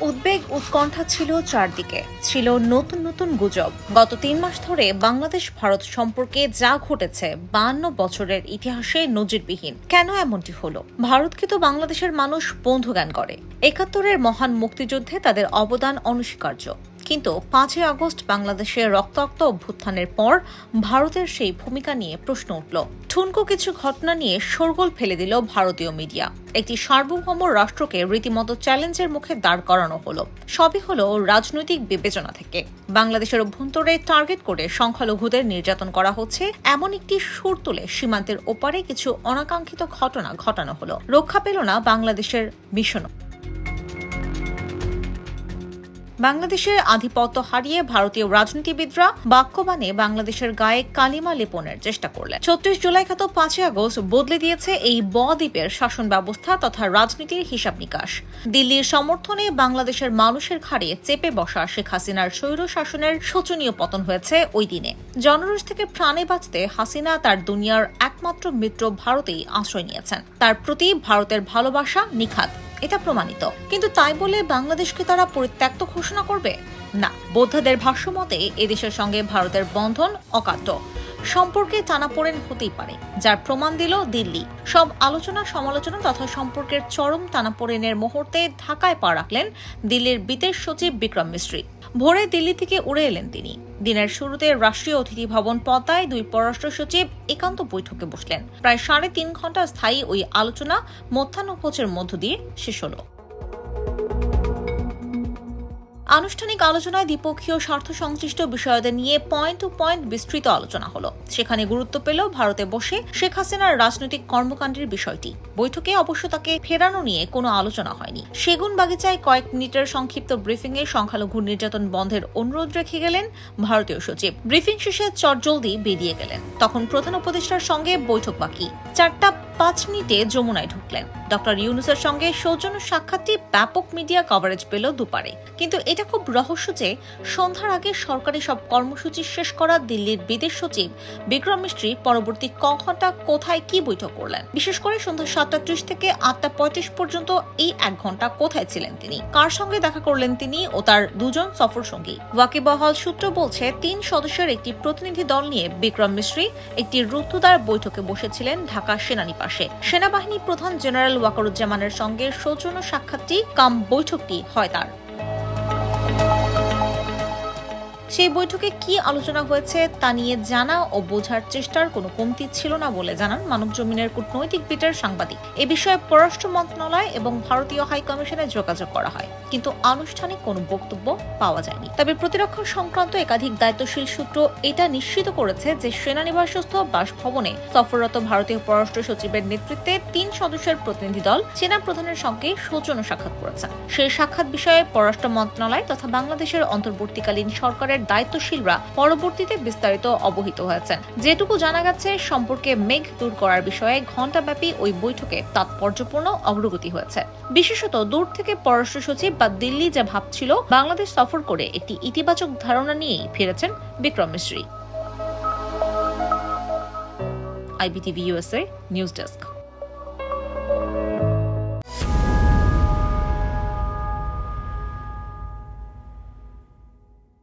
উদ্বেগ উৎকণ্ঠা ছিল চারদিকে। ছিল নতুন নতুন গুজব। গত তিন মাস ধরে বাংলাদেশ ভারত সম্পর্কে যা ঘটেছে বান্ন বছরের ইতিহাসে নজিরবিহীন। কেন এমনটি হলো? ভারতকে তো বাংলাদেশের মানুষ বন্ধু জ্ঞান করে। একাত্তরের মহান মুক্তিযুদ্ধে তাদের অবদান অনস্বীকার্য। কিন্তু পাঁচই আগস্ট বাংলাদেশের রক্তাক্ত অভ্যুত্থানের পর ভারতের সেই ভূমিকা নিয়ে প্রশ্ন উঠল। ঠুনকো কিছু ঘটনা নিয়ে শোরগোল ফেলে দিল ভারতীয় মিডিয়া। একটি সার্বভৌম রাষ্ট্রকে রীতিমতো চ্যালেঞ্জের মুখে দাঁড় করানো হলো। সবই হলো রাজনৈতিক বিবেচনা থেকে। বাংলাদেশের অভ্যন্তরে টার্গেট করে সংখ্যালঘুদের নির্যাতন করা হচ্ছে। এমন একটি সুর তুলে সীমান্তের ওপারে কিছু অনাকাঙ্ক্ষিত ঘটনা ঘটানো হলো। রক্ষা পেল না বাংলাদেশের মিশনও। বাংলাদেশের আধিপত্য হারিয়ে ভারতীয় রাজনীতিবিদরা বাক্যবাণে বাংলাদেশের গায়ে কালিমা লেপনের চেষ্টা করলেন। ছত্রিশ জুলাই খ্যাত পাঁচই আগস্ট বদলে দিয়েছে এই বদ্বীপের শাসন ব্যবস্থা তথা রাজনীতির হিসাব নিকাশ। দিল্লির সমর্থনে বাংলাদেশের মানুষের ঘাড়ে চেপে বসা শেখ হাসিনার স্বৈর শাসনের শোচনীয় পতন হয়েছে ওই দিনে। জনরোষ থেকে প্রাণে বাঁচতে হাসিনা তার দুনিয়ার একমাত্র মিত্র ভারতেই আশ্রয় নিয়েছেন। তার প্রতি ভারতের ভালোবাসা নিখাত। এটা প্রমাণিত। কিন্তু তাই বলে বাংলাদেশকে তারা পরিত্যক্ত ঘোষণা করবে? না, বৌদ্ধদের ভাষ্যমতে এদেশের সঙ্গে ভারতের বন্ধন অকাট্য। সম্পর্কে টানাপোড়েন হতেই পারে, যার প্রমাণ দিল দিল্লি। সব আলোচনা, সমালোচনা তথা সম্পর্কের চরম টানাপোড়েনের মুহূর্তে ঢাকায় পা রাখলেন দিল্লির বিদেশ সচিব বিক্রম মিশ্রি ভোরে দিল্লি থেকে উড়ে এলেন তিনি। দিনের শুরুতে রাষ্ট্রীয় অতিথি ভবন পদ্মায় দুই পররাষ্ট্র সচিব একান্ত বৈঠকে বসলেন। প্রায় সাড়ে তিন ঘণ্টা স্থায়ী ওই আলোচনা, মধ্যাহ্নভোজের মধ্য দিয়ে শেষ হলো। আনুষ্ঠানিক আলোচনায় দ্বিপক্ষীয় স্বার্থ সংশ্লিষ্ট বিষয়াদি নিয়ে পয়েন্ট টু পয়েন্ট বিস্তৃত আলোচনা হলো। সেখানে গুরুত্ব পেল ভারতে বসে শেখ হাসিনার রাজনৈতিক কর্মকাণ্ডের বিষয়টি। বৈঠকে অবশ্য তাকে ফেরানো নিয়ে কোনো আলোচনা হয়নি। সেগুন বাগিচায় কয়েক মিনিটের সংক্ষিপ্ত ব্রিফিং ব্রিফিংয়ে সংখ্যালঘু নির্যাতন বন্ধের অনুরোধ রেখে গেলেন ভারতীয় সচিব। ব্রিফিং শেষে চটজলদি বেরিয়ে গেলেন। তখন প্রধান উপদেষ্টার সঙ্গে বৈঠক বাকি। চারটা পাঁচ মিনিটে যমুনায় ঢুকলেন। ডক্টর ইউনুসের সঙ্গে সৌজন্য সাক্ষাৎটি ব্যাপক মিডিয়া কভারেজ পেল দুপারে। কিন্তু এটা খুব রহস্য যে সন্ধ্যার আগে সরকারি সব কর্মসূচি শেষ করা দিল্লির বিদেশ সচিব বিক্রম মিস্ত্রি পরবর্তী ক ঘণ্টা কোথায় কি বৈঠক করলেন? বিশেষ করে সন্ধ্যা সাতটা ত্রিশ থেকে আটটা পঁয়ত্রিশ পর্যন্ত এই এক ঘণ্টা কোথায় ছিলেন তিনি? কার সঙ্গে দেখা করলেন তিনি ও তার দুজন সফর সঙ্গী? ওয়াকিবহাল সূত্র বলছে, তিন সদস্যের একটি প্রতিনিধি দল নিয়ে বিক্রম মিশ্রি একটি রুদ্ধদ্বার বৈঠকে বসেছিলেন ঢাকা সেনানিবাসে সেনাবাহিনী প্রধান জেনারেল ওয়াকারুজ্জামানের সঙ্গে সৌজন্য সাক্ষাৎটি কাম বৈঠকটি হয় তার। সেই বৈঠকে কি আলোচনা হয়েছে তা নিয়ে জানা ও বোঝার চেষ্টার কোনো কমতি ছিল না বলে জানান মানব জমিনের কূটনৈতিক বিটের সাংবাদিক। এ বিষয়ে পররাষ্ট্র মন্ত্রণালয় এবং ভারতীয় হাই কমিশনে যোগাযোগ করা হয়, কিন্তু আনুষ্ঠানিক কোনো বক্তব্য পাওয়া যায়নি। তবে প্রতিরক্ষা সংক্রান্ত একাধিক দায়িত্বশীল সূত্র এটা নিশ্চিত করেছে যে সেনানিবাসস্থ বাসভবনে সফররত ভারতীয় পররাষ্ট্র সচিবের নেতৃত্বে তিন সদস্যের প্রতিনিধি দল সেনা প্রধানের সঙ্গে সৌজন্য সাক্ষাৎ করেছেন। সেই সাক্ষাৎ বিষয়ে পররাষ্ট্র মন্ত্রণালয় তথা বাংলাদেশের অন্তর্বর্তীকালীন সরকারের দায়িত্বশীলরা পরবর্তীতে বিস্তারিত অবহিত হয়েছেন। যেটুকু জানা গেছে, সম্পর্কে মেঘ দূর করার বিষয়ে ঘণ্টাব্যাপী ওই বৈঠকে তাৎপর্যপূর্ণ অগ্রগতি হয়েছে। বিশেষত দূর থেকে পররাষ্ট্র সচিব বা দিল্লি যা ভাবছিল বাংলাদেশ সফর করে একটি ইতিবাচক ধারণা নিয়েই ফিরেছেন Vikram Misri IBTV USA news desk.